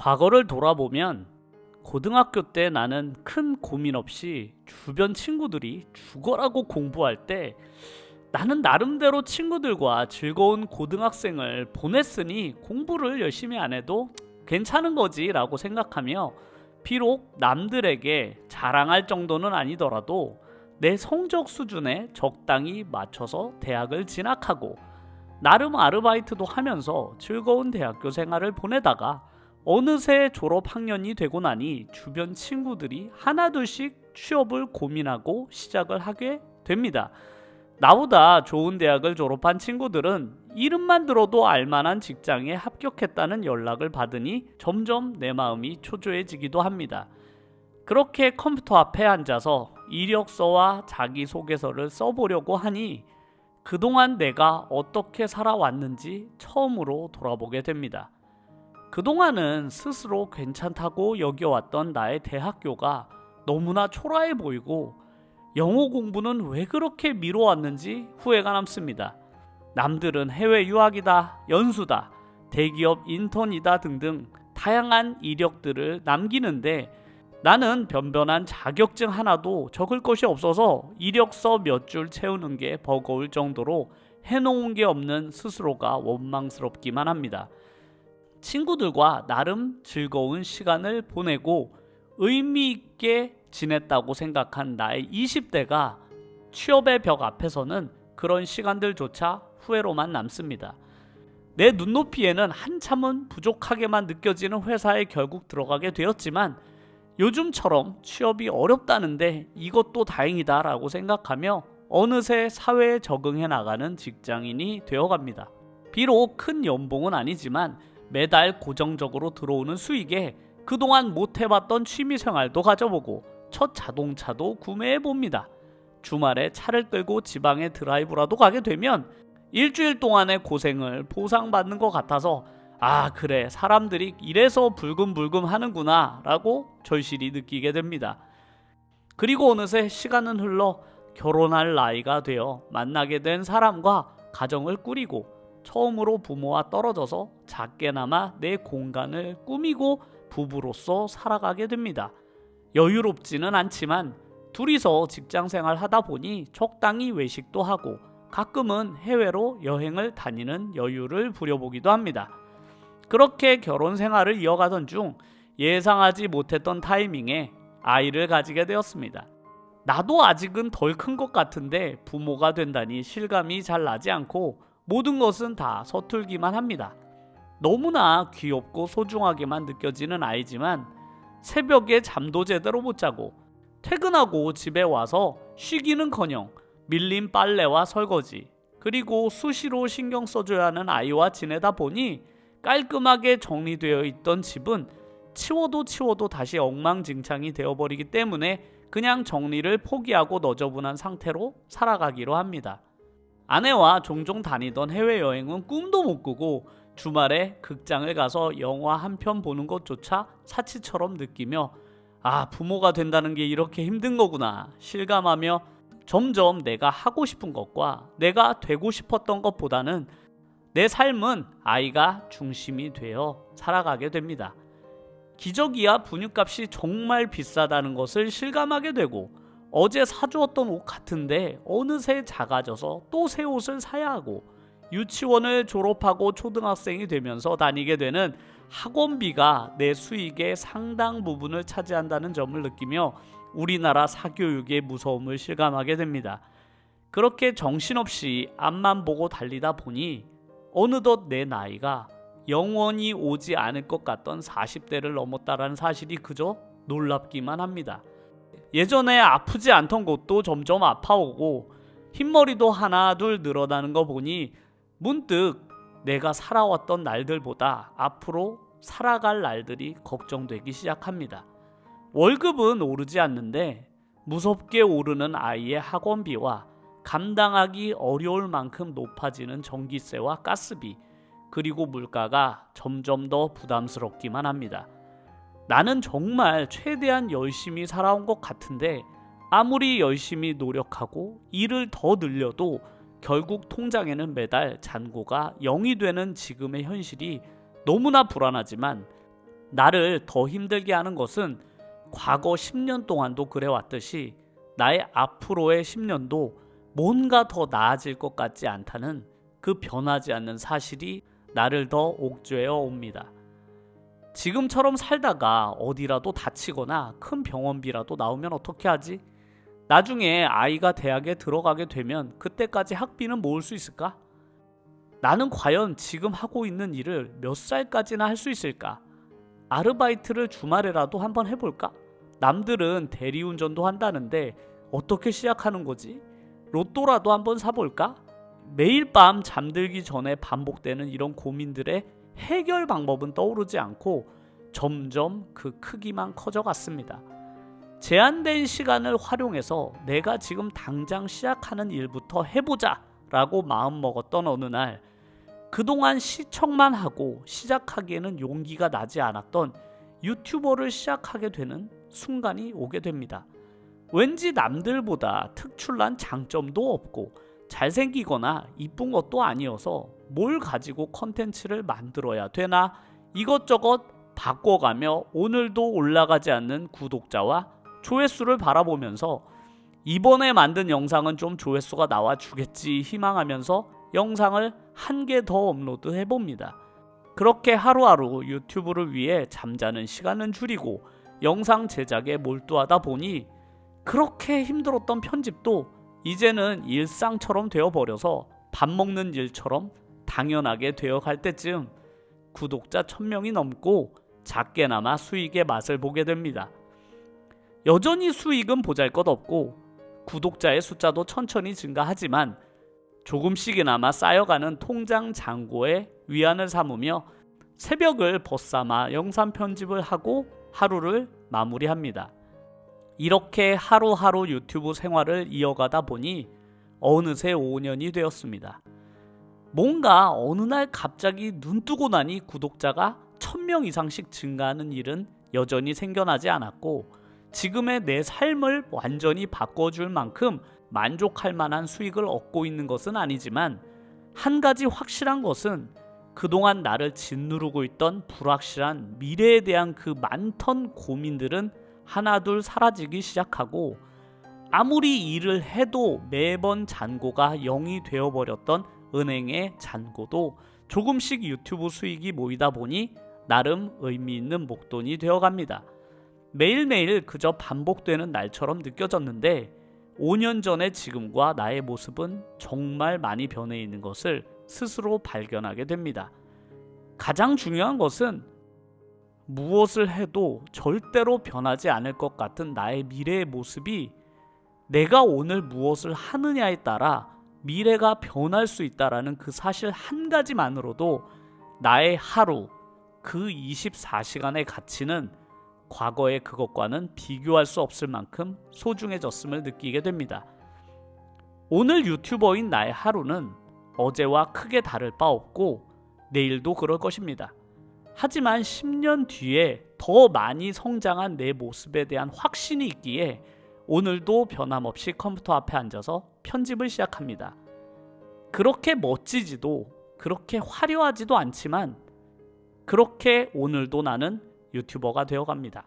과거를 돌아보면 고등학교 때 나는 큰 고민 없이 주변 친구들이 죽어라고 공부할 때 나는 나름대로 친구들과 즐거운 고등학생을 보냈으니 공부를 열심히 안 해도 괜찮은 거지라고 생각하며 비록 남들에게 자랑할 정도는 아니더라도 내 성적 수준에 적당히 맞춰서 대학을 진학하고 나름 아르바이트도 하면서 즐거운 대학교 생활을 보내다가 어느새 졸업 학년이 되고 나니 주변 친구들이 하나둘씩 취업을 고민하고 시작을 하게 됩니다. 나보다 좋은 대학을 졸업한 친구들은 이름만 들어도 알만한 직장에 합격했다는 연락을 받으니 점점 내 마음이 초조해지기도 합니다. 그렇게 컴퓨터 앞에 앉아서 이력서와 자기소개서를 써보려고 하니 그동안 내가 어떻게 살아왔는지 처음으로 돌아보게 됩니다. 그동안은 스스로 괜찮다고 여겨왔던 나의 대학교가 너무나 초라해 보이고 영어 공부는 왜 그렇게 미뤄왔는지 후회가 남습니다. 남들은 해외 유학이다, 연수다, 대기업 인턴이다 등등 다양한 이력들을 남기는데 나는 변변한 자격증 하나도 적을 것이 없어서 이력서 몇 줄 채우는 게 버거울 정도로 해놓은 게 없는 스스로가 원망스럽기만 합니다. 친구들과 나름 즐거운 시간을 보내고 의미 있게 지냈다고 생각한 나의 20대가 취업의 벽 앞에서는 그런 시간들조차 후회로만 남습니다. 내 눈높이에는 한참은 부족하게만 느껴지는 회사에 결국 들어가게 되었지만 요즘처럼 취업이 어렵다는데 이것도 다행이다라고 생각하며 어느새 사회에 적응해 나가는 직장인이 되어갑니다. 비록 큰 연봉은 아니지만 매달 고정적으로 들어오는 수익에 그동안 못 해봤던 취미 생활도 가져보고 첫 자동차도 구매해 봅니다. 주말에 차를 끌고 지방에 드라이브라도 가게 되면 일주일 동안의 고생을 보상받는 것 같아서 아, 그래. 사람들이 이래서 불금불금 하는구나. 라고 절실히 느끼게 됩니다. 그리고 어느새 시간은 흘러 결혼할 나이가 되어 만나게 된 사람과 가정을 꾸리고 처음으로 부모와 떨어져서 작게나마 내 공간을 꾸미고 부부로서 살아가게 됩니다. 여유롭지는 않지만 둘이서 직장 생활 하다 보니 적당히 외식도 하고 가끔은 해외로 여행을 다니는 여유를 부려보기도 합니다. 그렇게 결혼 생활을 이어가던 중 예상하지 못했던 타이밍에 아이를 가지게 되었습니다. 나도 아직은 덜 큰 것 같은데 부모가 된다니 실감이 잘 나지 않고 모든 것은 다 서툴기만 합니다. 너무나 귀엽고 소중하게만 느껴지는 아이지만 새벽에 잠도 제대로 못 자고 퇴근하고 집에 와서 쉬기는커녕 밀린 빨래와 설거지 그리고 수시로 신경 써줘야 하는 아이와 지내다 보니 깔끔하게 정리되어 있던 집은 치워도 치워도 다시 엉망진창이 되어버리기 때문에 그냥 정리를 포기하고 너저분한 상태로 살아가기로 합니다. 아내와 종종 다니던 해외여행은 꿈도 못 꾸고 주말에 극장을 가서 영화 한 편 보는 것조차 사치처럼 느끼며 아, 부모가 된다는 게 이렇게 힘든 거구나 실감하며 점점 내가 하고 싶은 것과 내가 되고 싶었던 것보다는 내 삶은 아이가 중심이 되어 살아가게 됩니다. 기저귀와 분유값이 정말 비싸다는 것을 실감하게 되고 어제 사주었던 옷 같은데 어느새 작아져서 또 새 옷을 사야 하고 유치원을 졸업하고 초등학생이 되면서 다니게 되는 학원비가 내 수익의 상당 부분을 차지한다는 점을 느끼며 우리나라 사교육의 무서움을 실감하게 됩니다. 그렇게 정신없이 앞만 보고 달리다 보니 어느덧 내 나이가 영원히 오지 않을 것 같던 40대를 넘었다라는 사실이 그저 놀랍기만 합니다. 예전에 아프지 않던 곳도 점점 아파오고 흰머리도 하나 둘 늘어나는 거 보니 문득 내가 살아왔던 날들보다 앞으로 살아갈 날들이 걱정되기 시작합니다. 월급은 오르지 않는데 무섭게 오르는 아이의 학원비와 감당하기 어려울 만큼 높아지는 전기세와 가스비, 그리고 물가가 점점 더 부담스럽기만 합니다. 나는 정말 최대한 열심히 살아온 것 같은데 아무리 열심히 노력하고 일을 더 늘려도 결국 통장에는 매달 잔고가 0이 되는 지금의 현실이 너무나 불안하지만 나를 더 힘들게 하는 것은 과거 10년 동안도 그래왔듯이 나의 앞으로의 10년도 뭔가 더 나아질 것 같지 않다는 그 변하지 않는 사실이 나를 더 옥죄어 옵니다. 지금처럼 살다가 어디라도 다치거나 큰 병원비라도 나오면 어떻게 하지? 나중에 아이가 대학에 들어가게 되면 그때까지 학비는 모을 수 있을까? 나는 과연 지금 하고 있는 일을 몇 살까지나 할 수 있을까? 아르바이트를 주말에라도 한번 해볼까? 남들은 대리운전도 한다는데 어떻게 시작하는 거지? 로또라도 한번 사볼까? 매일 밤 잠들기 전에 반복되는 이런 고민들의 해결 방법은 떠오르지 않고 점점 그 크기만 커져갔습니다. 제한된 시간을 활용해서 내가 지금 당장 시작하는 일부터 해보자 라고 마음먹었던 어느 날 그동안 시청만 하고 시작하기에는 용기가 나지 않았던 유튜버를 시작하게 되는 순간이 오게 됩니다. 왠지 남들보다 특출난 장점도 없고 잘생기거나 이쁜 것도 아니어서 뭘 가지고 컨텐츠를 만들어야 되나 이것저것 바꿔가며 오늘도 올라가지 않는 구독자와 조회수를 바라보면서 이번에 만든 영상은 좀 조회수가 나와 주겠지 희망하면서 영상을 한 개 더 업로드 해봅니다. 그렇게 하루하루 유튜브를 위해 잠자는 시간은 줄이고 영상 제작에 몰두하다 보니 그렇게 힘들었던 편집도 이제는 일상처럼 되어버려서 밥 먹는 일처럼 당연하게 되어갈 때쯤 구독자 1000명이 넘고 작게나마 수익의 맛을 보게 됩니다. 여전히 수익은 보잘 것 없고 구독자의 숫자도 천천히 증가하지만 조금씩이나마 쌓여가는 통장 잔고에 위안을 삼으며 새벽을 벗삼아 영상 편집을 하고 하루를 마무리합니다. 이렇게 하루하루 유튜브 생활을 이어가다 보니 어느새 5년이 되었습니다. 뭔가 어느 날 갑자기 눈 뜨고 나니 구독자가 1000명 이상씩 증가하는 일은 여전히 생겨나지 않았고 지금의 내 삶을 완전히 바꿔줄 만큼 만족할 만한 수익을 얻고 있는 것은 아니지만 한 가지 확실한 것은 그동안 나를 짓누르고 있던 불확실한 미래에 대한 그 많던 고민들은 하나둘 사라지기 시작하고 아무리 일을 해도 매번 잔고가 0이 되어버렸던 은행의 잔고도 조금씩 유튜브 수익이 모이다 보니 나름 의미 있는 목돈이 되어갑니다. 매일매일 그저 반복되는 날처럼 느껴졌는데 5년 전의 지금과 나의 모습은 정말 많이 변해 있는 것을 스스로 발견하게 됩니다. 가장 중요한 것은 무엇을 해도 절대로 변하지 않을 것 같은 나의 미래의 모습이 내가 오늘 무엇을 하느냐에 따라 미래가 변할 수 있다라는 그 사실 한 가지만으로도 나의 하루 그 24시간의 가치는 과거의 그것과는 비교할 수 없을 만큼 소중해졌음을 느끼게 됩니다. 오늘 유튜버인 나의 하루는 어제와 크게 다를 바 없고 내일도 그럴 것입니다. 하지만 10년 뒤에 더 많이 성장한 내 모습에 대한 확신이 있기에 오늘도 변함없이 컴퓨터 앞에 앉아서 편집을 시작합니다. 그렇게 멋지지도 그렇게 화려하지도 않지만 그렇게 오늘도 나는 유튜버가 되어 갑니다.